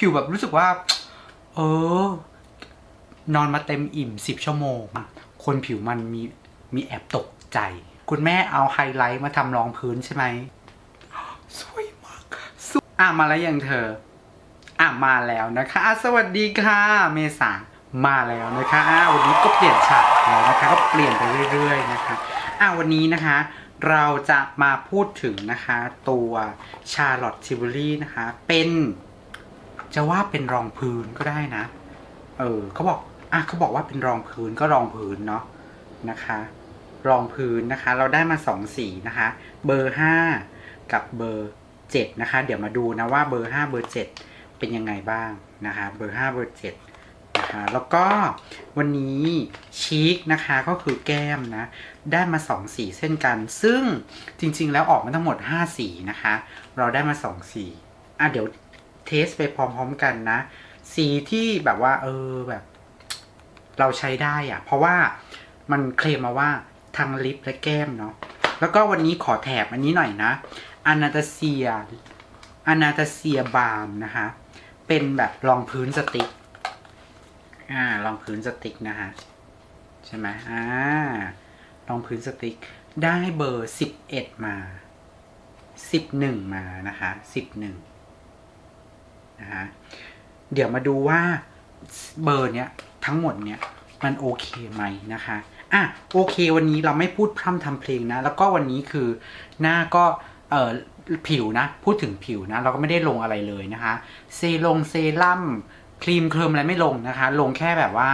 ผิวแบบรู้สึกว่า เออ นอนมาเต็มอิ่มสิบชั่วโมง คนผิวมันมีมีแอบตกใจ คุณแม่เอาไฮไลท์มาทำรองพื้นใช่ไหมสวยมากสวยอะมาแล้วยังเธอ อะมาแล้วนะคะสวัสดีค่ะ เมษามาแล้วนะคะวันนี้ก็เปลี่ยนฉากแล้วนะคะ ก็เปลี่ยนไปเรื่อย ๆ นะคะอะวันนี้นะคะ เราจะมาพูดถึงนะคะ ตัวชาร์ลอตทิวลี่นะคะ เป็น จะว่าเป็นรองพื้นก็ได้นะ เออเขาบอกอะเขาบอกว่าเป็นรองพื้นก็รองพื้นเนาะนะคะ รองพื้นนะคะ เราได้มาสองสีนะคะ เบอร์ห้ากับเบอร์เจ็ดนะคะ เดี๋ยวมาดูนะว่าเบอร์ห้าเบอร์เจ็ดเป็นยังไงบ้างนะคะ เบอร์ห้าเบอร์เจ็ดนะคะแล้วก็วันนี้ชีคนะคะก็คือแก้มนะได้มาสองสีเช่นกัน ซึ่งจริงๆแล้วออกมาทั้งหมดห้าสีนะคะ เราได้มาสองสีอะเดี๋ยว เทสไปพร้อมๆกันนะ สีที่แบบว่า เออแบบ เราใช้ได้อะเพราะว่ามันเคลมมาว่าทั้งลิปและแก้มเนาะแล้วก็วันนี้ขอแถบอันนี้หน่อยนะอนาตาเซียอนาตาเซียบาล์มนะคะ เป็นแบบรองพื้นสติกอ่ารองพื้นสติกนะคะใช่ไหมอ่ารองพื้นสติกได้เบอร์สิบเอ็ดมาสิบหนึ่งมานะคะสิบหนึ่ง นะคะเดี๋ยวมาดูว่าเบอร์เนี้ยทั้งหมดเนี้ยมันโอเคไหมนะคะอะโอเค วันนี้เราไม่พูดพร่ำทำเพลงนะ แล้วก็วันนี้คือหน้าก็เอ่อผิวนะ พูดถึงผิวนะ เราก็ไม่ได้ลงอะไรเลยนะคะเซลงเซรั่มครีมเคลิมอะไรไม่ลงนะคะ ลงแค่แบบว่า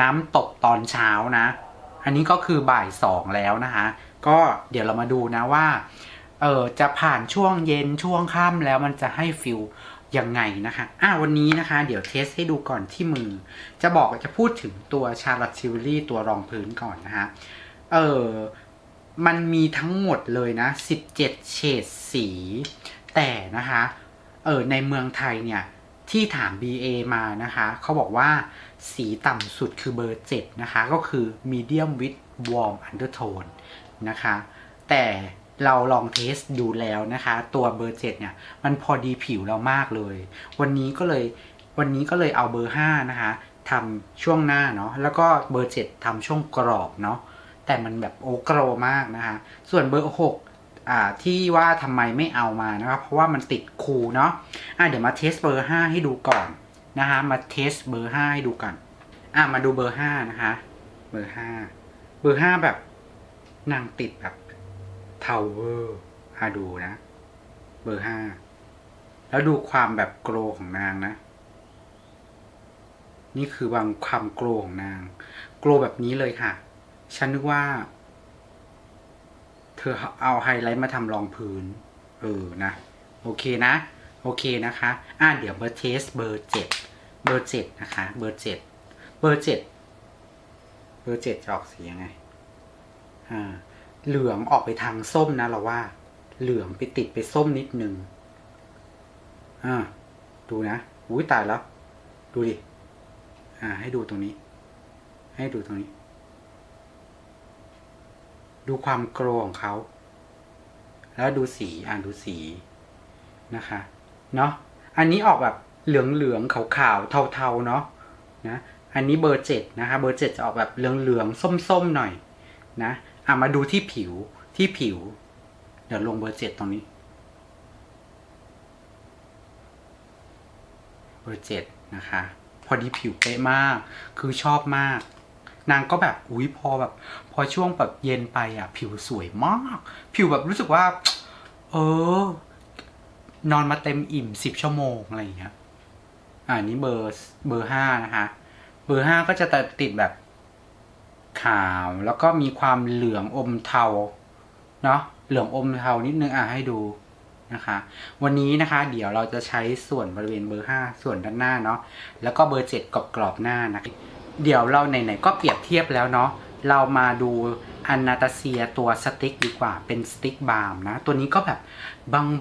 น้ำตกตอนเช้านะ อันนี้ก็คือบ่ายสองแล้วนะคะ ก็เดี๋ยวเรามาดูนะว่าเออจะผ่านช่วงเย็นช่วงค่ำแล้วมันจะให้ฟิล ยังไงนะคะอะวันนี้นะคะ เดี๋ยวเทสให้ดูก่อนที่มือ จะบอกจะพูดถึงตัวชาร์ลอตชิวลี่ตัวรองพื้นก่อนนะคะเออมันมีทั้งหมดเลยนะ 17 เฉดสี แต่นะคะ เออในเมืองไทยเนี่ย ที่ถาม BA มานะคะ เขาบอกว่าสีต่ำสุดคือเบอร์ 7 นะคะ ก็คือ medium with warm undertone นะคะ แต่ เราลองเทสดูแล้วนะคะ ตัวเบอร์7เนี่ย มันพอดีผิวเรามากเลย วันนี้ก็เลยวันนี้ก็เลยเอาเบอร์5นะคะทำช่วงหน้าเนาะแล้วก็เบอร์7ทำช่วงกรอบเนาะแต่มันแบบโอโกรมากนะคะ ส่วนเบอร์6อ่าที่ว่าทำไมไม่เอามานะครับเพราะว่ามันติดคูเนาะอะเดี๋ยวมาเทสเบอร์5ให้ดูก่อนนะคะมาเทสเบอร์5ให้ดูก่อนอะมาดูเบอร์5นะคะ เบอร์5เบอร์5แบบนางติดแบบ ทาวเวอร์อะดูนะ เบอร์5แล้วดูความแบบโกรของนางนะ นี่คือบางความโกรของนาง โกรแบบนี้เลยค่ะ ฉันนึกว่า เธอเอาไฮไลท์มาทำรองพื้น เออนะ โอเคนะ โอเคนะคะ อะเดี๋ยวเบอร์เทสเบอร์เจ็ด เบอร์เจ็ดนะคะ เบอร์เจ็ด เบอร์เจ็ด เบอร์เจ็ดจะออกสียังไง อ่า เหลืองออกไปทางส้มนะเราว่า เหลืองไปติดไปส้มนิดนึงอ่าดูนะอุ้ยตายแล้ว ดูดิ อ่า ให้ดูตรงนี้ ให้ดูตรงนี้ ดูความโกรของเขา แล้วดูสีอ่าดูสีนะคะ เนาะอันนี้ออกแบบเหลืองเหลืองขาวขาวๆเทาเนาะนะ อันนี้เบอร์เจ็ดนะคะ เบอร์เจ็ดจะออกแบบเหลืองเหลืองส้มส้มหน่อยนะ อะมาดูที่ผิวที่ผิว เดี๋ยวลงเบอร์เจ็ดตรงนี้ เบอร์เจ็ดนะคะ พอดีผิวเป๊ะมาก คือชอบมาก นางก็แบบอุ้ยพอแบบ พอช่วงแบบเย็นไปอะ ผิวสวยมาก ผิวแบบรู้สึกว่า เออ นอนมาเต็มอิ่มสิบชั่วโมงอะไรอย่างเงี้ยอ่านี้เบอร์เบอร์ห้านะคะ เบอร์ห้าก็จะติดแบบ ขาวแล้วก็มีความเหลืองอมเทาเนาะเหลืองอมเทานิดนึงอะให้ดูนะคะ วันนี้นะคะ เดี๋ยวเราจะใช้ส่วนบริเวณเบอร์ห้าส่วนด้านหน้าเนาะแล้วก็เบอร์เจ็ดกรอบกรอบๆหน้านะเดี๋ยวเราไหนๆก็เปรียบเทียบแล้วเนาะเรามาดูอนาตาเซียตัวสติ๊กดีกว่าเป็นสติ๊กบาล์มนะ ตัวนี้ก็แบบ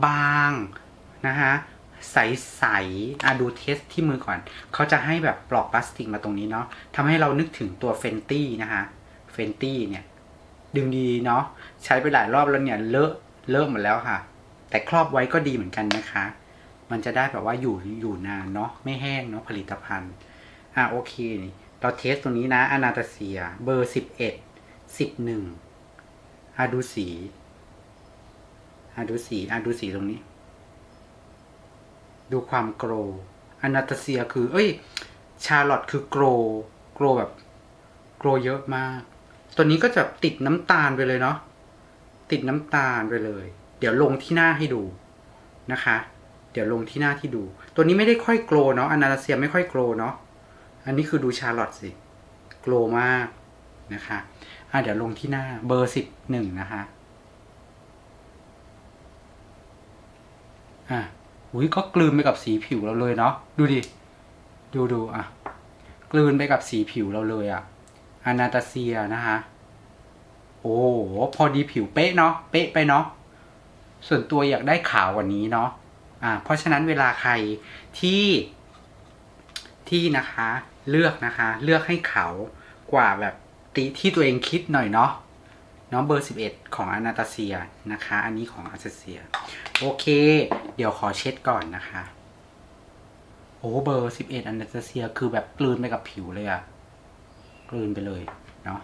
บางๆนะคะ ใสๆอะดูเทสที่มือก่อน เขาจะให้แบบปลอกพลาสติกมาตรงนี้เนาะทำให้เรานึกถึงตัวเฟนตี้นะคะเฟนตี้เนี่ย ดึงดีเนาะใช้ไปหลายรอบแล้วเนี่ยเลอะเลอะหมดแล้วค่ะ แต่ครอบไว้ก็ดีเหมือนกันนะคะ มันจะได้แบบว่าอยู่อยู่นานเนาะไม่แห้งเนาะผลิตภัณฑ์ อะโอเค เราเทสตรงนี้นะอนาตาเซีย เบอร์สิบเอ็ดสิบหนึ่งอะดูสีอะดูสีอะดูสีตรงนี้ ดูความโกรอนาตาเซียคือ เอ้ย ชาร์ลอตคือโกรโกรแบบ โกรเยอะมาก ตัวนี้ก็จะติดน้ำตาลไปเลยเนาะติดน้ำตาลไปเลย เดี๋ยวลงที่หน้าให้ดูนะคะ เดี๋ยวลงที่หน้าที่ดู ตัวนี้ไม่ได้ค่อยโกรเนาะอนาตาเซียไม่ค่อยโกรเนาะอันนี้คือดูชาร์ลอตสิโกรมากนะคะอะเดี๋ยวลงที่หน้าเบอร์สิบหนึ่งนะคะอะ อุ้ยก็กลืนไปกับสีผิวเราเลยเนาะดูดิดูดูอะ กลืนไปกับสีผิวเราเลยอะอนาตาเซียนะคะโอ้โหพอดีผิวเป๊ะเนาะเป๊ะไปเนาะส่วนตัวอยากได้ขาวกว่านี้เนาะอ่า เพราะฉะนั้นเวลาใครที่ที่นะคะ เลือกนะคะ เลือกให้ขาวกว่าแบบตีที่ตัวเองคิดหน่อยเนาะ นาะเบอร์ 11 ของอนาตาเซียนะคะ อันนี้ของอาเซีย โอเค เดี๋ยวขอเช็ดก่อนนะคะ โอ้เบอร์ 11อนาตาเซียคือแบบกลืนไปกับผิวเลยอะกลืนไปเลยเนาะ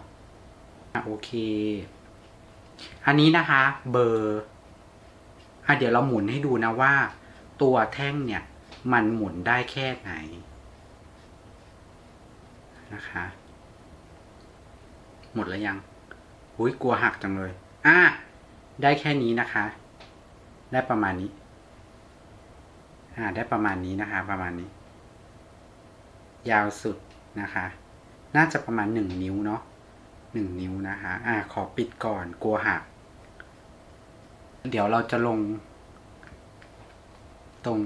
อะโอเค อันนี้นะคะ เบอร์อะเดี๋ยวเราหมุนให้ดูนะว่า ตัวแท่งเนี่ย มันหมุนได้แค่ไหนนะคะ หมดแล้วยัง อุ้ยกลัวหักจังเลย อะได้แค่นี้นะคะ ได้ประมาณนี้ อ่า ได้ประมาณนี้นะคะ ประมาณนี้ ยาวสุดนะคะ น่าจะประมาณหนึ่งนิ้วเนาะหนึ่งนิ้วนะคะ อ่า ขอปิดก่อนกลัวหัก เดี๋ยวเราจะลง ตรง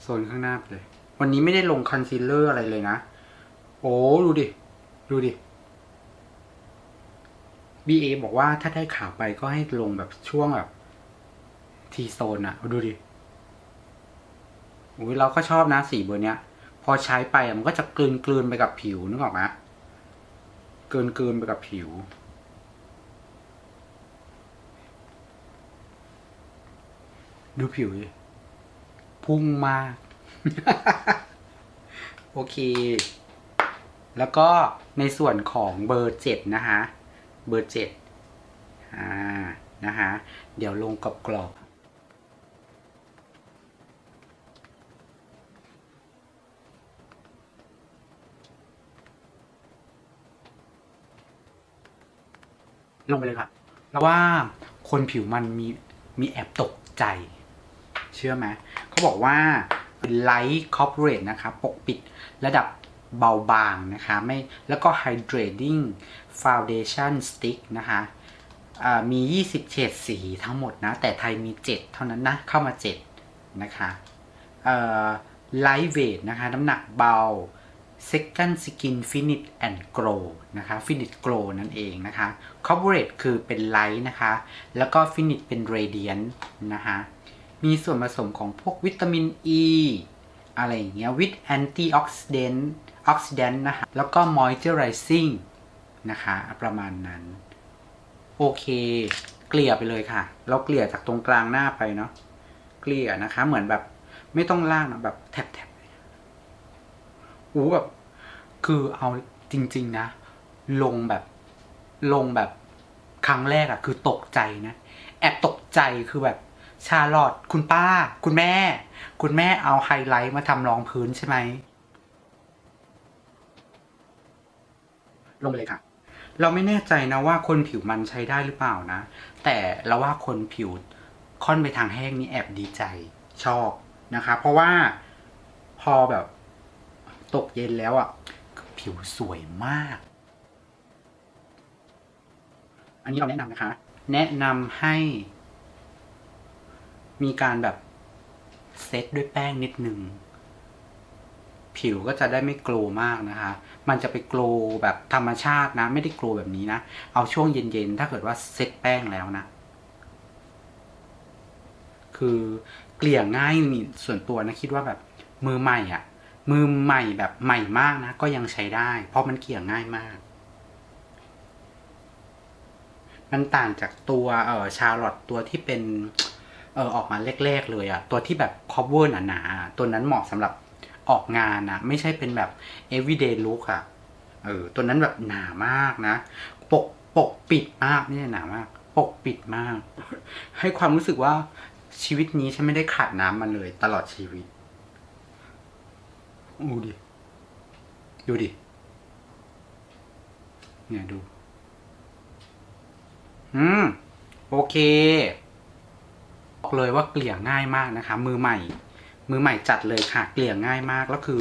โซนข้างหน้าไปเลย วันนี้ไม่ได้ลงคอนซีลเลอร์อะไรเลยนะ โอ้ ดูดิ ดูดิ BA บอกว่าถ้าได้ข่าวไปก็ให้ลงแบบช่วงแบบทีโซนอะดูดิอุ้ยเราก็ชอบนะสีเบอร์เนี้ย พอใช้ไปมันก็จะกลืนกลืนไปกับผิวนึกออกไหมกลืนกลืนไปกับผิว ดูผิวดิพุ่งมาก โอเค แล้วก็ในส่วนของเบอร์เจ็ดนะคะ เบอร์เจ็ดอ่านะคะเดี๋ยวลงกับกรอบลงไปเลยครับแล้วว่าคนผิวมันมีมีแอบตกใจ เชื่อไหมเขาบอกว่าเป็นไลท์คอ r ปอเรทนะคะปกปิดระดับ เบาบางนะคะไม่แล้วก็ hydrating foundation stick นะคะมี 20 เฉดสีทั้งหมดนะ แต่ไทยมี 7 เท่านั้นนะ เข้ามา 7 นะคะเอ่อ lightweight นะคะ น้ำหนักเบา second skin finish and glow นะคะ finish glow นั่นเองนะคะ corporate คือเป็น light นะคะ แล้วก็ finish เป็น radiant นะคะ มีส่วนผสมของพวกวิตามิน E อะไรอย่างเงี้ย with antioxidant oxidant นะคะแล้วก็ moisturizing นะคะ ประมาณนั้น โอเค เกลี่ยไปเลยค่ะ เราเกลี่ยจากตรงกลางหน้าไปเนาะเกลี่ยนะคะ เหมือนแบบไม่ต้องลางนะแบบแทบๆอู้แบบ คือเอาจริง ๆ นะ ลงแบบลงแบบครั้งแรกอะคือตกใจนะ แอบตกใจคือแบบ ชาลอตคุณป้า คุณแม่ คุณแม่เอาไฮไลท์มาทำรองพื้นใช่ไหม ลงไปเลยค่ะ เราไม่แน่ใจนะว่าคนผิวมันใช้ได้หรือเปล่านะ แต่เราว่าคนผิวค่อนไปทางแห้งนี่แอบดีใจชอบนะคะ เพราะว่าพอแบบตกเย็นแล้วอะ่ะ ผิวสวยมาก อันนี้เราแนะนำนะคะ แนะนำให้ มีการแบบเซตด้วยแป้งนิดหนึ่ง ผิวก็จะได้ไม่โกลมากนะคะ มันจะไปโกลแบบธรรมชาตินะ ไม่ได้โกลแบบนี้นะ เอาช่วงเย็นๆ ถ้าเกิดว่าเซตแป้งแล้วนะ คือเกลี่ยง่ายนี่ส่วนตัวนะคิดว่าแบบมือใหม่อะ่ะ มือใหม่แบบใหม่มากนะ ก็ยังใช้ได้ เพราะมันเกลี่ยง่ายมาก มันต่างจากตัวเออชาร์ลอตตัวที่เป็น เออออกมาแรกๆเลยอะตัวที่แบบ cover หนาๆตัวนั้นเหมาะสำหรับออกงานนะไม่ใช่เป็นแบบ everyday look อะเออตัวนั้นแบบหนามากนะ ปกปกปิดมากนี่หนามาก ปกปิดมาก ให้ความรู้สึกว่าชีวิตนี้ฉันไม่ได้ขาดน้ำมาเลยตลอดชีวิตดูดิ ดูดิ เนี่ยดู อืม โอเค บอกเลยว่าเกลี่ยง่ายมากนะคะ มือใหม่ มือใหม่จัดเลยค่ะเกลี่ยง่ายมากแล้วคือ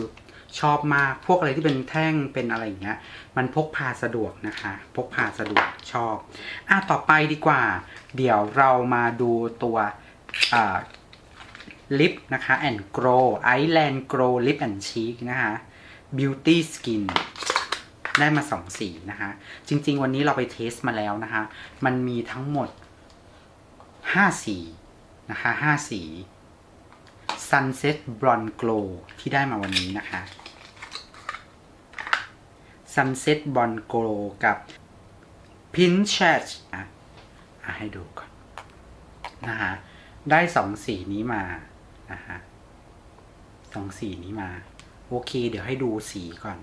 ชอบมากพวกอะไรที่เป็นแท่งเป็นอะไรอย่างเงี้ย มันพกพาสะดวกนะคะ พกพาสะดวกชอบอะต่อไปดีกว่า เดี๋ยวเรามาดูตัวลิปนะคะ and grow Island grow lip and cheek นะคะ beauty skin ได้มาสองสีนะคะ จริง ๆ วันนี้เราไปเทสมาแล้วนะคะ มันมีทั้งหมดห้าสี นะคะห้าสี Sunset Blonde Glow ที่ได้มาวันนี้นะคะ Sunset Blonde Glow กับ Pinterest อะอะให้ดูก่อนนะคะได้สองสีนี้มานะคะสองสีนี้มา โอเค เดี๋ยวให้ดูสีก่อน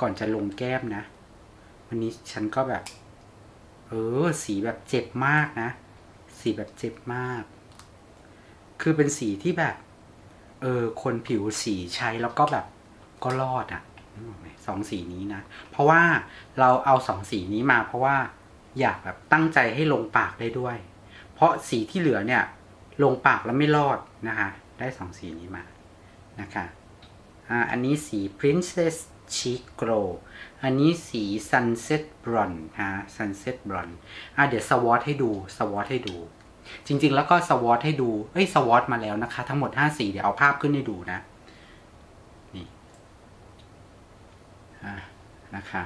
ก่อนจะลงแก้มนะ วันนี้ฉันก็แบบ เออ สีแบบเจ็บมากนะ สีแบบเจ็บมาก คือเป็นสีที่แบบ เออ คนผิวสีใช้แล้วก็แบบ ก็รอดอะ่ะสองสีนี้นะ เพราะว่าเราเอาสองสีนี้มาเพราะว่าอยากแบบตั้งใจให้ลงปากได้ด้วย เพราะสีที่เหลือเนี่ย ลงปากแล้วไม่รอดนะคะ ได้สองสีนี้มานะคะอ่าอันนี้สี Princess Cheek Glow อันนี้สี Sunset Blonde ฮะ Sunset Blonde อะเดี๋ยวสวอตให้ดูสวอตให้ดู จริง ๆ แล้วก็สวอตให้ดู เอ้ยสวอตมาแล้วนะคะ ทั้งหมด 5 สี เดี๋ยวเอาภาพขึ้นให้ดูนะ นี่นะคะ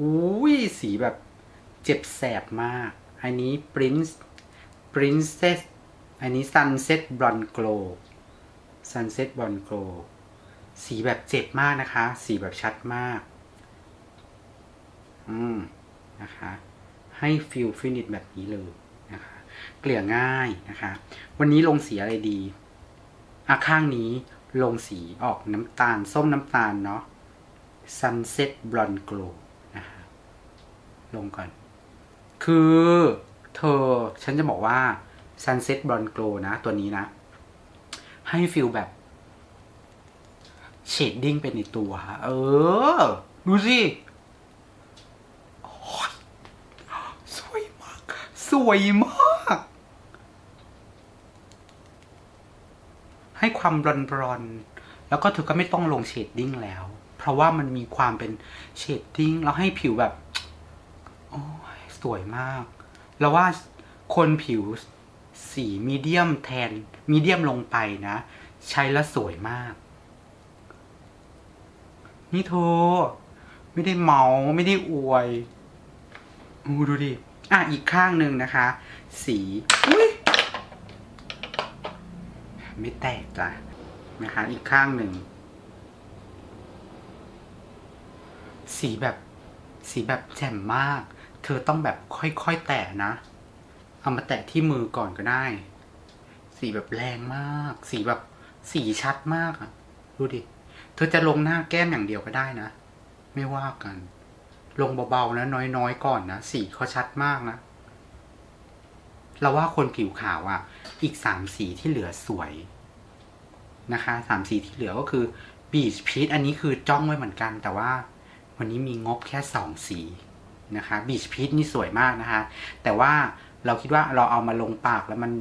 อุ้ยสีแบบเจ็บแสบมาก อันนี้ Prince Princess อันนี้ Sunset Blonde Glow Sunset Blonde Glow สีแบบเจ็บมากนะคะ สีแบบชัดมาก อืม นะคะ ให้ฟิลฟินิชแบบนี้เลยนะคะเกลี่ยง่ายนะคะ วันนี้ลงสีอะไรดีอะข้างนี้ลงสีออกน้ำตาล ส้มน้ำตาลเนาะ Sunset Blonde Glow นะคะลงก่อน คือเธอฉันจะบอกว่า Sunset Blonde Glow นะ ตัวนี้นะ ให้ฟิลแบบเชดดิ้งเป็นในตัว เออ ดูสิโอ๊ยสวยมาก ส วยมาก ให้ความบรอนบรอนๆแล้วก็เธอก็ไม่ต้องลงเชดดิ้งแล้ว เพราะว่ามันมีความเป็นเชดดิ้งแล้วให้ผิวแบบ โอ้ยสวยมาก แล้วว่าคนผิวสีมีเดียมแทนมีเดียมลงไปนะ ใช้แล้วสวยมาก นี่เธอไม่ได้เมา ไม่ได้อวยอูดูดิ อะอีกข้างหนึ่งนะคะ สีอุ้ยไม่แตกจ้ะนะคะ อีกข้างหนึ่ง สีแบบสีแบบแจ่มมาก เธอต้องแบบค่อยๆแตะนะ เอามาแตะที่มือก่อนก็ได้ สีแบบแรงมาก สีแบบสีชัดมากอะดูดิ เธอจะลงหน้าแก้มอย่างเดียวก็ได้นะ ไม่ว่ากัน ลงเบาๆนะน้อยๆก่อนนะสีเขาชัดมากนะเราว่าคนผิวขาวอะ่ะ อีกสามสีที่เหลือสวยนะคะสามสีที่เหลือก็คือบีชพีชอันนี้คือจ้องไว้เหมือนกัน แต่ว่าวันนี้มีงบแค่สองสีนะคะบีชพีชนี่สวยมากนะคะ แต่ว่าเราคิดว่าเราเอามาลงปากแล้วมัน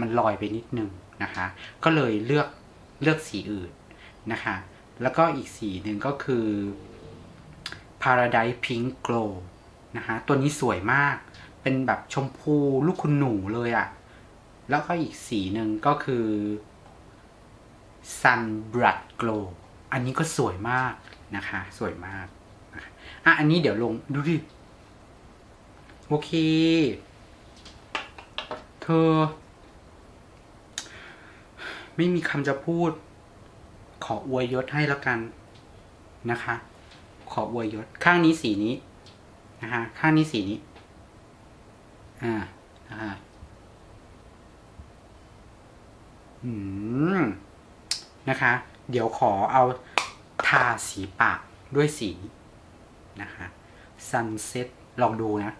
มันลอยไปนิดนึงนะคะ ก็เลยเลือกเลือกสีอื่นนะคะ แล้วก็อีกสีหนึ่งก็คือ Paradise Pink Glow นะคะตัวนี้สวยมาก เป็นแบบชมพูลูกคุณหนูเลยอะ่ะ แล้วก็อีกสีหนึ่งก็คือ Sun Blood Glow อันนี้ก็สวยมากนะคะ สวยมากอะ อันนี้เดี๋ยวลงดูดิ โอเค เธอ ไม่มีคำจะพูด ขออวยยศให้แล้วกันนะคะ ขออวยยศ ข้างนี้สีนี้นะฮะข้างนี้สีนี้ อ่าอ่าอืมนะคะ เดี๋ยวขอเอาทาสีปากด้วยสีนะคะ Sunset ลองดูนะ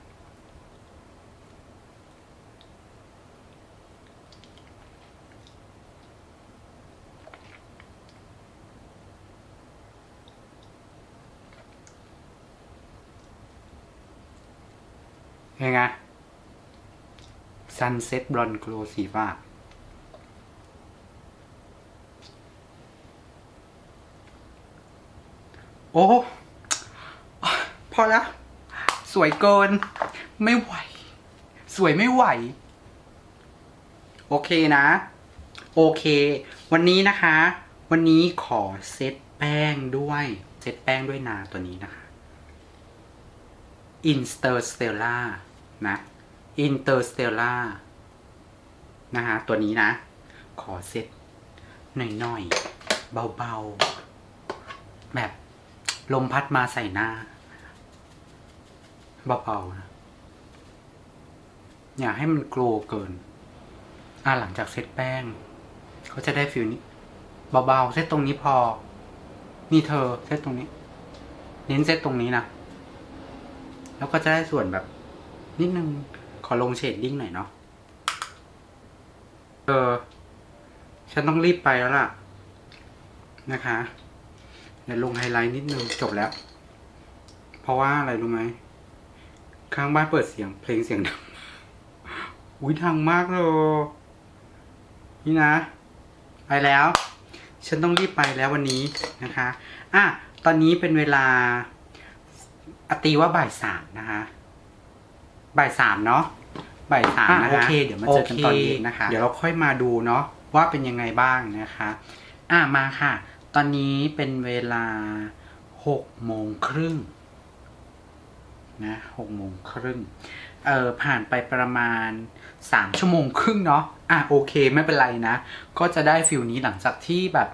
ยังไง Sunset Blonde Glow สีฟ้าโอ้ พอแล้ว สวยเกิน ไม่ไหว สวยไม่ไหว โอเคนะ โอเค วันนี้นะคะ วันนี้ขอเซตแป้งด้วย เซตแป้งด้วยนาตัวนี้นะคะ Interstellar นะ Interstellar นะคะ ตัวนี้นะ ขอเซตหน่อยๆ เบาๆ แบบลมพัดมาใส่หน้า เบาๆนะอย่าให้มันกลัวเกิน อ่าหลังจากเซตแป้ง เขาจะได้ฟิลนี้ เบาๆ เซตตรงนี้พอ นี่เธอเซตตรงนี้ เน้นเซตตรงนี้นะ แล้วก็จะได้ส่วนแบบนิดนึง ขอลงเชดดิ้งหน่อยเนาะเออ ฉันต้องรีบไปแล้วล่ะ นะคะเดี๋ยวลงไฮไลท์นิดนึงจบแล้ว เพราะว่าอะไรรู้ไหมข้างบ้านเปิดเสียง เพลงเสียงดังอุ้ยดังมากเลยนี่นะ ไปแล้ว ฉันต้องรีบไปแล้ววันนี้นะคะ อะ ตอนนี้เป็นเวลาอตีว่าบ่ายสามนะคะ บ่ายสามเนาะบ่ายสามนะคะโอเคเดี๋ยวมาเจอกันตอนเย็นนะคะ เดี๋ยวเราค่อยมาดูเนาะว่าเป็นยังไงบ้างนะคะ อะมาค่ะ ตอนนี้เป็นเวลาหกโมงครึ่งนะหกโมงครึ่งเอ่อผ่านไปประมาณสามชั่วโมงครึ่งเนาะอะโอเคไม่เป็นไรนะ ก็จะได้ฟิลนี้หลังจากที่แบบ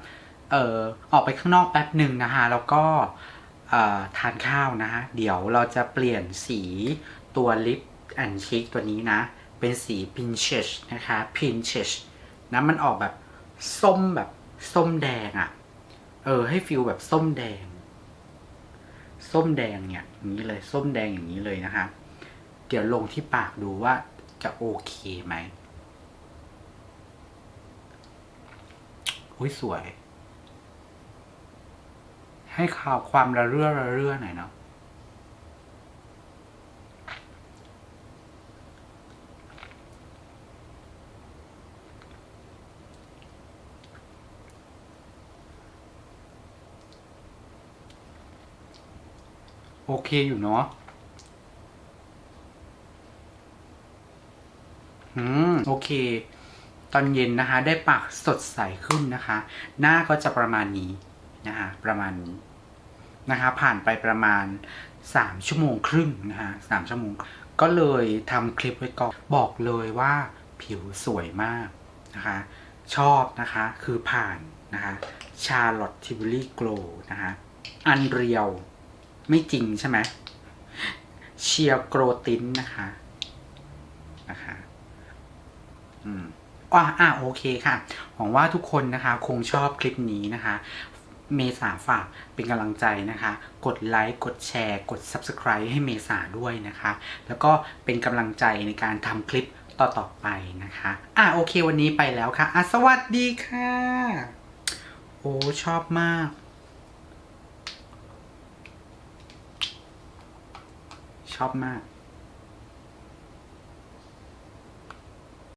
เอ่อออกไปข้างนอกแป๊บหนึ่งนะคะแล้วก็เอ่อทานข้าวนะฮะเดี๋ยวเราจะเปลี่ยนสีตัวลิปแอนชิคตัวนี้นะ เป็นสี Pinches นะคะ Pinches นะมันออกแบบส้มแบบส้มแดงอะ่ะ เออ ให้ฟิลแบบส้มแดง ส้มแดงเนี่ยอย่างนี้เลย ส้มแดงอย่างนี้เลยนะคะ เดี๋ยวลงที่ปากดูว่าจะโอเคไหมอุ้ยสวย ให้ข่าวความระเรื่อระเรื่อหน่อยเนาะ โอเคอยู่เนาะอืมโอเค ตอนเย็นนะคะ ได้ปากสดใสขึ้นนะคะ หน้าก็จะประมาณนี้นะคะประมาณนี้นะคะ ผ่านไปประมาณสามชั่วโมงครึ่งนะคะสามชั่วโมง ก็เลยทำคลิปไว้ก่อนบอกเลยว่าผิวสวยมากนะคะ ชอบนะคะคือผ่านนะคะชาร์ลอตทิวลี่โกลนะคะอันเรียว ไม่จริงใช่ไหมเชียร์โกรตินนะคะนะคะอืมอะอะโอเคค่ะ หวังว่าทุกคนนะคะ คงชอบคลิปนี้นะคะ เมษาฝากเป็นกำลังใจนะคะ กดไลค์ กดแชร์ กด Subscribe ให้เมษาด้วยนะคะ แล้วก็เป็นกำลังใจในการทำคลิปต่อๆไปนะคะ อะโอเควันนี้ไปแล้วค่ะ อะสวัสดีค่ะ โอ้ชอบมาก อบมาก